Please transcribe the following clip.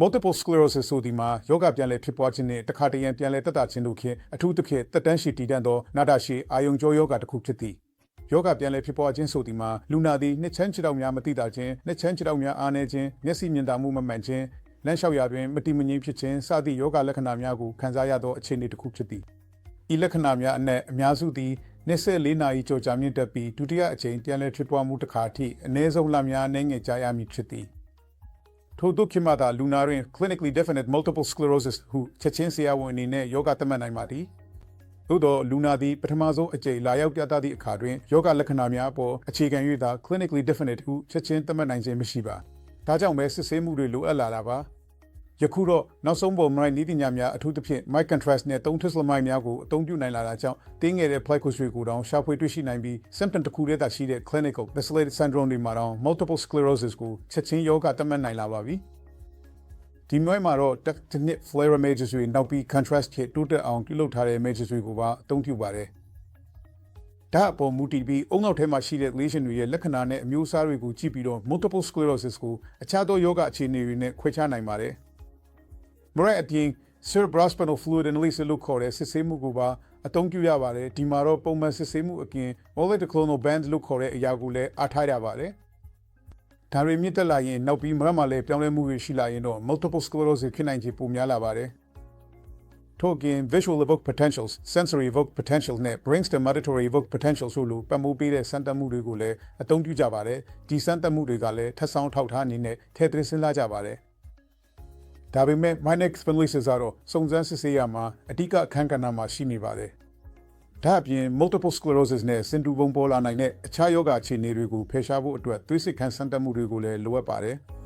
multiple sclerosis ဆိုဒီမှာယောဂပြန်လည်ဖြစ်ပွားခြင်းနဲ့တခါတရံပြန်လည်တက်တာခြင်းတို့ဖြင့်အထူးသဖြင့်တက်တန်းရှိတည်တတ်သောနာတာရှိအာယုံကြောယောဂတစ်ခုဖြစ်သည်ယောဂပြန်လည်ဖြစ်ပွားခြင်းဆိုဒီမှာလူနာသည်နှစ်ချမ်းခြေထောက်များမတိတာခြင်းနှစ်ချမ်းခြေထောက်များအားနည်းခြင်းမျက်စိမြင်တာမှုမမှန်ခြင်းလမ်းလျှောက်ရာတွင်မတိမငြိမ်ဖြစ်ခြင်းစသည့်ယောဂလက္ခဏာများကိုခံစားရသောအခြေအနေတစ်ခုဖြစ်သည်ဤလက္ခဏာများအနက်အများစုသည်24နာရီကြောကြာမြင့်တက်ပြီးဒုတိယအကြိမ်ပြန်လည်ဖြစ်ပွားမှုတစ်ခါအထိအနည်းဆုံးလများအနေငယ်ကြာရမည်ဖြစ်သည် ထို့ဒုက္ခမသာလူနာတွင် clinically definite multiple sclerosis ဟုချက်ချင်းဆရာဝန်အနေနဲ့ယောဂသတ်မှတ်နိုင်ပါသည်သို့သောလူနာသည်ပထမဆုံးအကြိမ်လာရောက်ပြသသည့်အခါတွင်ယောဂလက္ခဏာများအပေါ်အခြေခံ၍သာ clinically definite ဟုချက်ချင်းသတ်မှတ်နိုင်ခြင်းမရှိပါဒါကြောင့်ပဲစစ်ဆေးမှုတွေလိုအပ်လာတာပါ ယခုတော့နောက်ဆုံးပေါ်မိုင်းနီးပညာများအထူးသဖြင့် mic contrast နဲ့သုံး Tesla mic များကိုအသုံးပြုနိုင်လာတာကြောင့်တင်းငယ်တဲ့ plaque တွေကိုတောင်ရှာဖွေတွေ့ရှိနိုင်ပြီး symptom တစ်ခုတည်းသာရှိတဲ့ clinical vacillated syndrome တွေမှာတောင် multiple sclerosis ကိုချက်ချင်းယောဂသတ်မှတ်နိုင်လာပါပြီဒီမျိုးမှာတော့ technique flare images တွေနောက်ပြီး contrast ဖြင့်တိုးတက်အောင်ပြုလုပ်ထားတဲ့ images တွေကိုပါအသုံးပြုပါတယ်ဒါအပေါ်မူတည်ပြီးအုံနောက်ထဲမှာရှိတဲ့ lesion တွေရဲ့လက္ခဏာနဲ့အမျိုးအစားတွေကိုကြည့်ပြီးတော့ multiple sclerosis ကိုအခြားသောယောဂအခြေအနေတွေနဲ့ခွဲခြားနိုင်ပါတယ်။ မရက်အပြင် cerebrospinal fluid analysis လို့ခေါ်တဲ့စစ်ဆေးမှုကိုပါအသုံးပြုရပါတယ်ဒီမှာတော့ပုံမှန်စစ်ဆေးမှုအပြင် molecular band လို့ခေါ်တဲ့အရာကိုလည်းအားထားရပါတယ်ဒါတွေမြင့်တက်လာရင်နောက်ပြီးမရက်မှာလည်းပြောင်းလဲမှုတွေရှိလာရင်တော့ multiple sclerosis ဖြစ်နိုင်ခြေပိုများလာပါတယ်ထို့အပြင် visual evoked potentials sensory evoked potential နဲ့ brainstem auditory evoked potential ဆိုလိုပတ်မိုးပေးတဲ့စမ်းသပ်မှုတွေကိုလည်းအသုံးပြုကြပါတယ်ဒီစမ်းသပ်မှုတွေကလည်းထပ်ဆောင်ထောက်ထားအနေနဲ့ထည့်သွင်းစဉ်းစားကြပါတယ် ဒါပေမဲ့ minor expenditure ကတော့စုံစမ်းစစ်ဆေးရမှာအဓိကအခန်းကဏ္ဍမှာရှိနေပါတယ်။ဒါအပြင် multiple sclerosis နဲ့စင်တူပုံပေါ်လာနိုင်တဲ့အခြားယောဂအခြေအနေတွေကိုဖယ်ရှားဖို့အတွက်သွေးစစ်ခန်းစမ်းသပ်မှုတွေကိုလည်းလိုအပ်ပါတယ်။